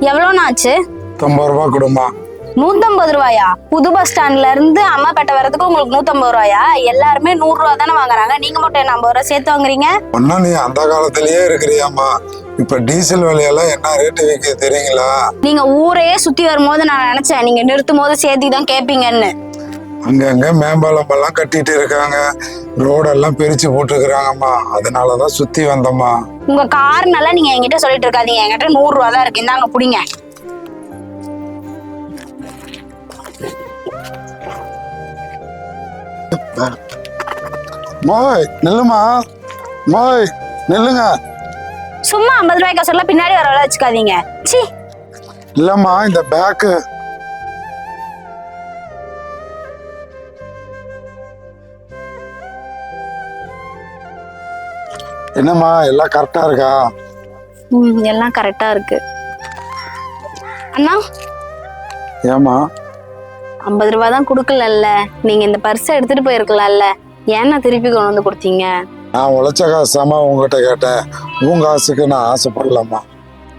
எவ்வளோண்ணா ஆச்சு ஐம்பது ரூபா கொடுமா நூத்தம்பது ரூபாயா? புது பஸ் ஸ்டாண்ட்ல இருந்து அம்மாப்பேட்டை வரதுக்கு உங்களுக்கு நூத்தம்பது ரூபாயா? எல்லாருமே நூறு ரூபா தானே வாங்குறாங்க. நீங்க மட்டும் என்ன ஐம்பது ரூபா சேர்த்து வாங்குறீங்க? ஒன்னும் நீ அந்த காலத்திலேயே இருக்கிறியாம்மா. இப்ப டீசல் விலையெல்லாம் என்ன ரேட்டு விற்க தெரியுங்களா? நீங்க ஊரையே சுத்தி வரும்போது நான் நினைச்சேன். நீங்க நிறுத்தும் போது சேர்த்தி தான் கேட்பீங்கன்னு அங்கங்க மேம்பாலம் எல்லாம் கட்டிட்டு இருக்காங்க. ரோடெல்லாம் பிரிச்சு போட்டுருக்குறாங்கம்மா. அதனாலதான் சுத்தி வந்தம்மா. உங்க காரணம் நீங்க என்கிட்ட சொல்லிட்டு இருக்காதீங்க. என்கிட்ட நூறு ரூபா தான் இருக்கு. இந்தாங்க புடிங்க. மோய் நில்லுமா. மோய் நில்லுங்க. சும்மா ஐம்பது ரூபாய்க்கு சொல்ல பின்னாடி வர வச்சுக்காதீங்க. சி இல்லம்மா இந்த பேக்கு என்னம்மா எல்லாம் கரெக்டா இருக்கா? ம், எல்லாம் கரெக்டா இருக்கு. அண்ணா ஏம்மா? ஐம்பது ரூபா தான் கொடுக்கலல்ல. நீங்க இந்த பர்ஸை எடுத்துட்டு போயிருக்கலாம்ல ஏன்னா திருப்பி கொண்டு வந்து கொடுத்தீங்க? நான் உழைச்ச காசாமா உங்ககிட்ட கேட்டேன். உன் காசுக்கு நான் ஆசைப்படலாமா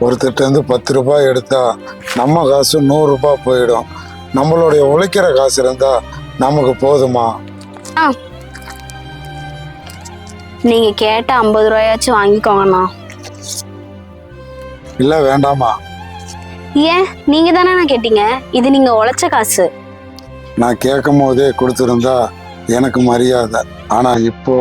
ஒருத்தர்ட்ட இருந்து பத்து ரூபாய் எடுத்தா நம்ம காசு நூறு ரூபாய் போயிடும். நம்மளுடைய உழைக்கிற காசு இருந்தா நமக்கு போதுமா ஆ நீங்க கேட்ட ஐம்பது ரூபாயாச்சும் வாங்கிக்கோங்கண்ணா. இல்ல வேண்டாமா ஏன்? நீங்க தானே கேட்டீங்க? இது நீங்க உழைச்ச காசு. நான் கேட்கும் போதே கொடுத்துருந்தா எனக்கு மரியாதை. ஆனா இப்போ